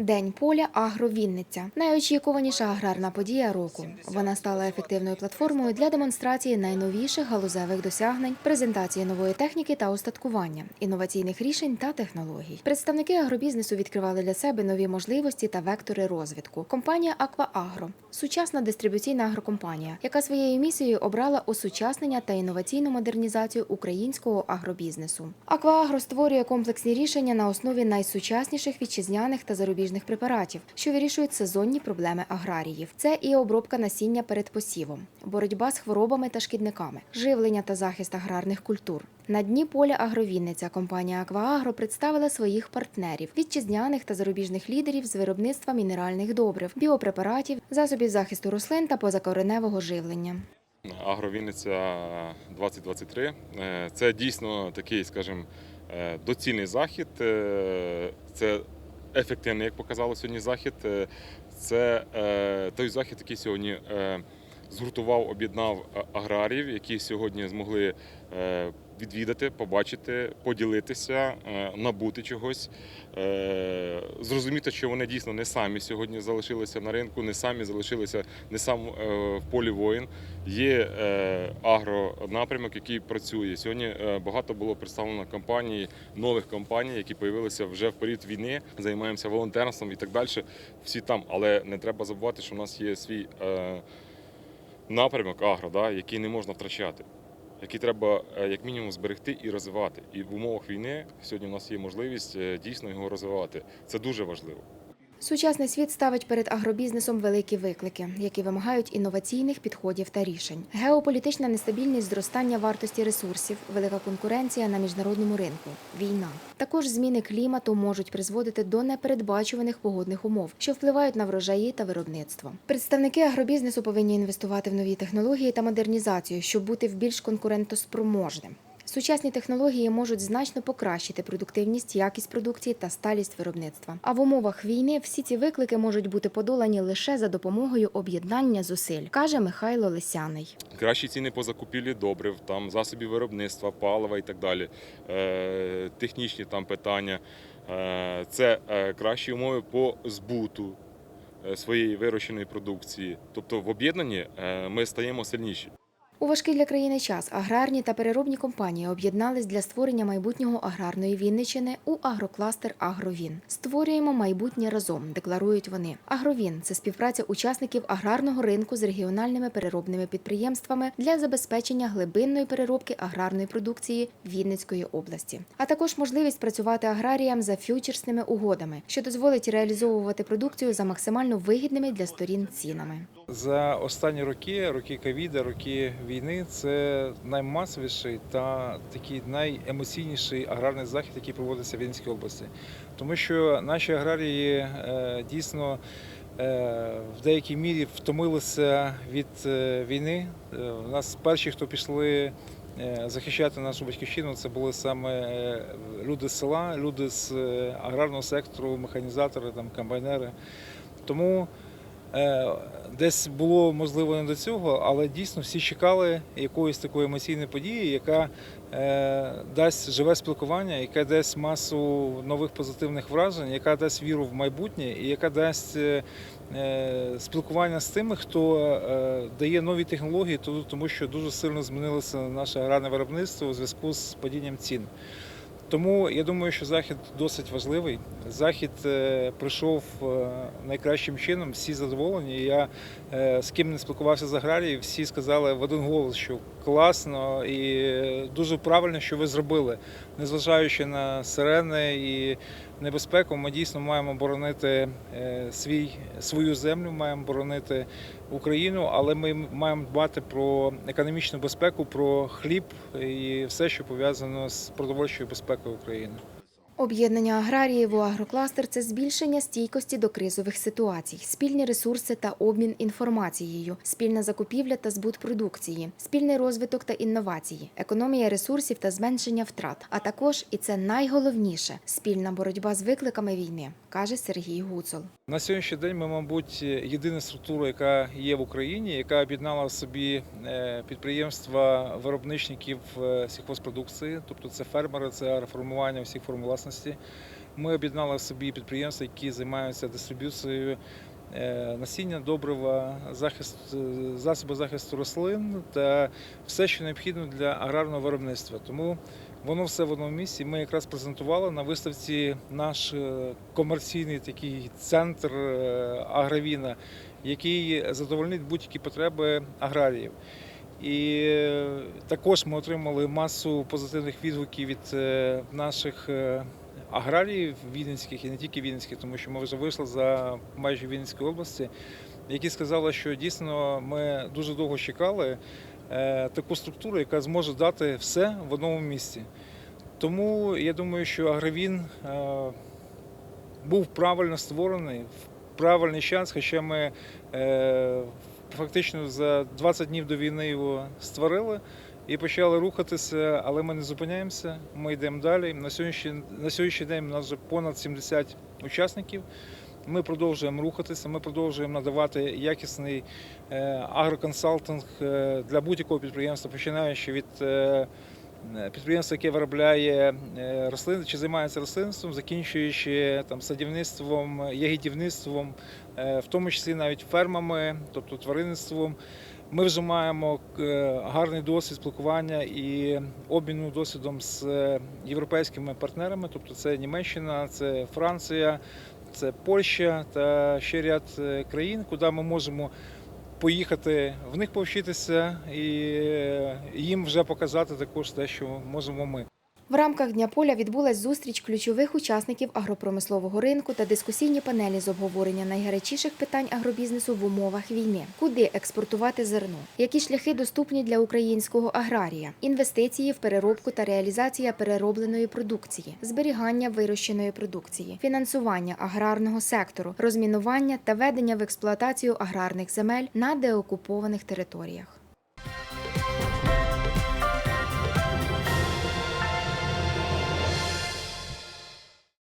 День поля Агровінниця найочікуваніша аграрна подія року. Вона стала ефективною платформою для демонстрації найновіших галузевих досягнень, презентації нової техніки та устаткування, інноваційних рішень та технологій. Представники агробізнесу відкривали для себе нові можливості та вектори розвитку. Компанія Акваагро сучасна дистрибуційна агрокомпанія, яка своєю місією обрала осучаснення та інноваційну модернізацію українського агробізнесу. Акваагро створює комплексні рішення на основі найсучасніших вітчизняних та зарубіжних препаратів, що вирішують сезонні проблеми аграріїв. Це і обробка насіння перед посівом, боротьба з хворобами та шкідниками, живлення та захист аграрних культур. На дні поля Агровінниця компанія Акваагро представила своїх партнерів, вітчизняних та зарубіжних лідерів з виробництва мінеральних добрив, біопрепаратів, засобів захисту рослин та позакореневого живлення. Агровінниця 2023 Е, це дійсно такий, скажімо, е, доцільний захід. Е, Це ефективний, як показало сьогодні, захід. Е, Це е, той захід, який сьогодні е, згуртував, об'єднав аграрів, які сьогодні змогли відвідати, побачити, поділитися, е, набути чогось, е, зрозуміти, що вони дійсно не самі сьогодні залишилися на ринку, не самі залишилися не сам е, в полі воїн. Є агронапрямок, який працює. Сьогодні багато було представлено компаній, нових компаній, які з'явилися вже в період війни. Займаємося волонтерством і так далі. Всі там, але не треба забувати, що в нас є свій напрямок агро, да, який не можна втрачати. Який треба е, як мінімум зберегти і розвивати. І в умовах війни сьогодні в нас є можливість е, дійсно його розвивати. Це дуже важливо. Сучасний світ ставить перед агробізнесом великі виклики, які вимагають інноваційних підходів та рішень. Геополітична нестабільність, зростання вартості ресурсів, велика конкуренція на міжнародному ринку, війна. Також зміни клімату можуть призводити до непередбачуваних погодних умов, що впливають на врожаї та виробництво. Представники агробізнесу повинні інвестувати в нові технології та модернізацію, щоб бути в більш конкурентоспроможним. Сучасні технології можуть значно покращити продуктивність, якість продукції та сталість виробництва. А в умовах війни всі ці виклики можуть бути подолані лише за допомогою об'єднання зусиль, каже Михайло Лисяний. Кращі ціни по закупівлі добрив, там засобів виробництва, палива і так далі, е, технічні там питання. Е, це е, кращі умови по збуту своєї вирощеної продукції. Тобто в об'єднанні ми стаємо сильніші. У важкий для країни час аграрні та переробні компанії об'єднались для створення майбутнього аграрної Вінничини у агрокластер Агровін. Створюємо майбутнє разом, декларують вони. Агровін це співпраця учасників аграрного ринку з регіональними переробними підприємствами для забезпечення глибинної переробки аграрної продукції Вінницької області, а також можливість працювати аграріям за ф'ючерсними угодами, що дозволить реалізовувати продукцію за максимально вигідними для сторін цінами. За останні роки, роки ковіда, роки війни, це наймасовіший та такий найемоційніший аграрний захід, який проводиться в Вінницькій області. Тому що наші аграрії е, дійсно е, в деякій мірі втомилися від е, війни. У нас перші, хто пішли захищати нашу батьківщину, це були саме люди з села, люди з аграрного сектору, механізатори, там, комбайнери. Тому Десь було можливо не до цього, але дійсно всі чекали якоїсь такої емоційної події, яка е, дасть живе спілкування, яка дасть масу нових позитивних вражень, яка дасть віру в майбутнє і яка дасть е, е, спілкування з тими, хто е, дає нові технології, тому що дуже сильно змінилося наше аграрне виробництво у зв'язку з падінням цін. Тому я думаю, що захід досить важливий. Захід е, пройшов е, найкращим чином, всі задоволені. Я е, з ким не спілкувався з аграрії, всі сказали в один голос, що класно і дуже правильно, що ви зробили. Незважаючи на сирени і небезпеку, ми дійсно маємо боронити е, свій, свою землю, маємо боронити Україну, але ми маємо дбати про економічну безпеку, про хліб і все, що пов'язано з продовольчою безпекою України. Об'єднання аграріїв у агрокластер це збільшення стійкості до кризових ситуацій, спільні ресурси та обмін інформацією, спільна закупівля та збут продукції, спільний розвиток та інновації, економія ресурсів та зменшення втрат, а також і це найголовніше спільна боротьба з викликами війни, каже Сергій Гуцул. На сьогоднішній день ми, мабуть, єдина структура, яка є в Україні, яка об'єднала в собі е, підприємства виробничників е, сільхозпродукції, тобто це фермери, це реформування всіх форм власності. Власності. Ми об'єднали собі підприємства, які займаються дистриб'юцією е, насіння, добрива, захист, е, засоби захисту рослин та все, що необхідно для аграрного виробництва. Тому воно все в одному місці. Ми якраз презентували на виставці наш е, комерційний такий центр агровіна, який задовольнить будь-які потреби аграріїв. І також ми отримали масу позитивних відгуків від наших аграріїв вінницьких і не тільки вінницьких, тому що ми вже вийшли за межі Вінницької області, які сказали, що дійсно ми дуже довго чекали е, таку структуру, яка зможе дати все в одному місці. Тому я думаю, що Агровін е, був правильно створений в правильний час, хоча ми е, фактично за 20 днів до війни його створили і почали рухатися, але ми не зупиняємося, ми йдемо далі. На сьогоднішній, на сьогоднішній день у нас вже понад 70 учасників. Ми продовжуємо рухатися, ми продовжуємо надавати якісний е, агроконсалтинг е, для будь-якого підприємства, починаючи від е, підприємства, яке виробляє рослини чи займається рослинством, закінчуючи там садівництвом, ягідівництвом, в тому числі навіть фермами, тобто тваринництвом. Ми вже маємо е, гарний досвід спілкування і обміну досвідом з е, європейськими партнерами, тобто це Німеччина, це Франція, це Польща та ще ряд е, країн, куди ми можемо поїхати в них повчитися і їм вже показати також те, що можемо ми. В рамках Дня поля відбулась зустріч ключових учасників агропромислового ринку та дискусійні панелі з обговорення найгарячіших питань агробізнесу в умовах війни. Куди експортувати зерно? Які шляхи доступні для українського аграрія? Інвестиції в переробку та реалізація переробленої продукції, зберігання вирощеної продукції, фінансування аграрного сектору, розмінування та ведення в експлуатацію аграрних земель на деокупованих територіях.